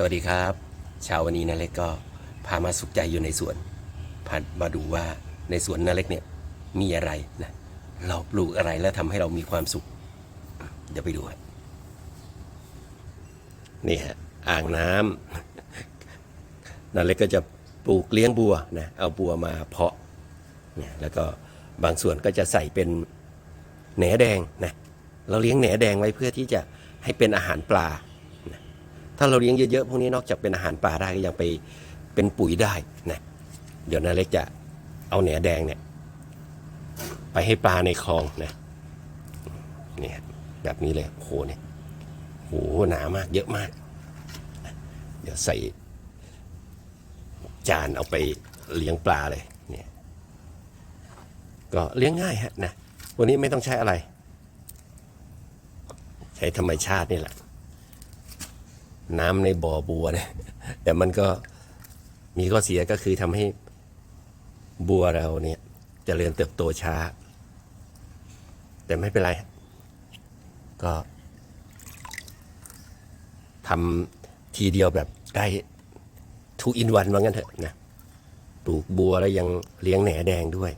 สวัสดีครับเช้าวันนี้นาเล็กก็พามาสุขใจอยู่ในสวนพามาดูว่าในสวนนาเล็กเนี่ยมีอะไรนะเราปลูกอะไรแล้วทำให้เรามีความสุข เดี๋ยวไปดูครับนี่ฮะอ่างน้ำนาเล็กก็จะปลูกเลี้ยงบัวนะเอาบัวมาเพาะเนี่ยแล้วก็บางส่วนก็จะใส่เป็นแหนแดงนะเราเลี้ยงแหนแดงไว้เพื่อที่จะให้เป็นอาหารปลา ถ้าเราเลี้ยงเยอะๆพวกนี้นอกจากเป็นอาหารปลาได้ก็ยังไปเป็นปุ๋ยได้นะเดี๋ยวนาเล็กจะเอาแหนแดงเนี่ยไปให้ปลาในคลองนะนี่แบบนี้เลยโหเนี่ยโอ้โหหนามากเยอะมาก เดี๋ยวใส่ จานเอาไปเลี้ยงปลาเลยเนี่ยก็เลี้ยงง่ายฮะนะวันนี้ไม่ต้องใช้อะไร ใช้ธรรมชาตินี่แหละ น้ำในบ่อบัวเนี่ยแต่มันก็มีข้อเสียก็คือทำให้บัวเราเนี่ยเจริญเติบโตช้า แต่ไม่เป็นไร ก็ทำทีเดียวแบบได้ทูอินวันว่างั้นเถอะนะปลูกบัวแล้วยังเลี้ยงแหนแดงด้วย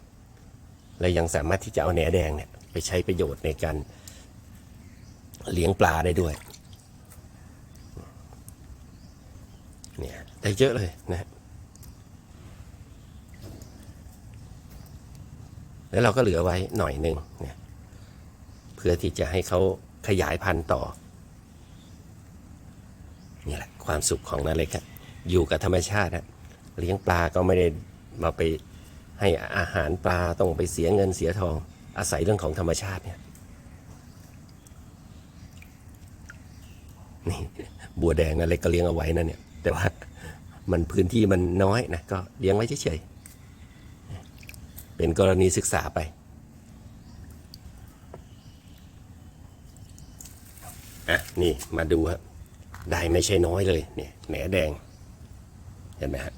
และยังสามารถที่จะเอาแหนแดงเนี่ยไปใช้ประโยชน์ในการเลี้ยงปลาได้ด้วย เนี่ยได้เยอะเลยนะฮะแล้วเราก็เหลือไว้หน่อยหนึ่งเนี่ยเพื่อที่จะให้เขาขยายพันธุ์ต่อนี่แหละความสุขของนาเล็กอะอยู่กับธรรมชาติเลี้ยงปลาก็ไม่ได้มาไปให้อาหารปลาต้องไปเสียเงินเสียทอง อาศัยเรื่องของธรรมชาติเนี่ยนี่บัวแดงนาเล็กก็เลี้ยงเอาไว้นะเนี่ย แต่ว่ามันพื้นที่มันน้อยนะก็เลี้ยงไว้เฉยๆ เป็นกรณีศึกษาไป อะ นี่มาดูครับได้ไม่ใช่น้อยเลยเนี่ยแหนแดง เห็นไหมฮะ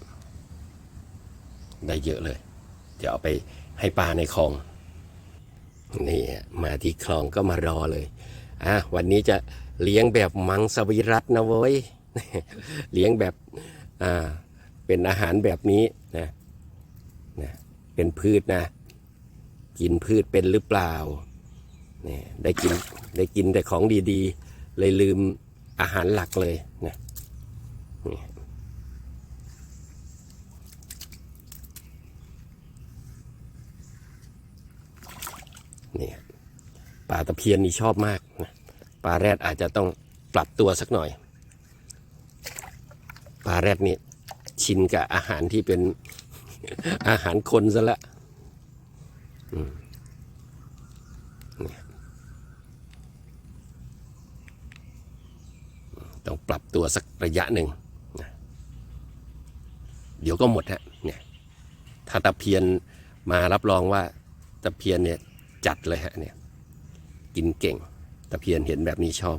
ได้เยอะเลย เดี๋ยวเอาไปให้ปลาในคลอง นี่มาที่คลองก็มารอเลยอะวันนี้จะเลี้ยงแบบมังสวิรัตนะเว้ย เลี้ยงแบบอ่าเป็นอาหารแบบนี้นะนะเป็นพืชนะ กินพืชเป็นหรือเปล่าเนี่ยได้กินได้กินแต่ของดีๆ เลยลืมอาหารหลักเลยนะนี่เนี่ยปลาตะเพียนนี่ชอบมากนะปลาแรดอาจจะต้องปรับตัวสักหน่อย ปลาแรดนี่ชินกับอาหารที่เป็นอาหารคนซะละต้องปรับตัวสักระยะหนึ่ง เดี๋ยวก็หมดฮะเนี่ยถ้าตะเพียนมารับรองว่าตะเพียนเนี่ยจัดเลยฮะเนี่ยกินเก่งตะเพียนเห็นแบบนี้ชอบ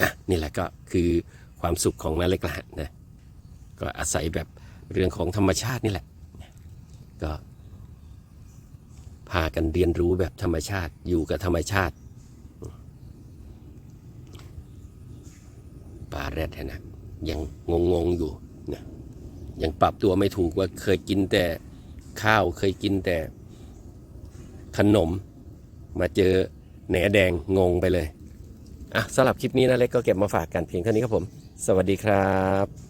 นะนี่แหละก็คือ ความสุขของนาเล็กละนะก็อาศัยแบบเรื่องของธรรมชาตินี่แหละ ก็พากันเรียนรู้แบบธรรมชาติอยู่กับธรรมชาติปลาแรดเนี่ยนะยังงงงอยู่นะยังปรับตัวไม่ถูกว่าเคยกินแต่ข้าวเคยกินแต่ขนมมาเจอแหนแดงงงไปเลยอะสำหรับคลิปนี้นะเล็กก็เก็บมาฝากกันเพียงเท่านี้ครับผม สวัสดีครับ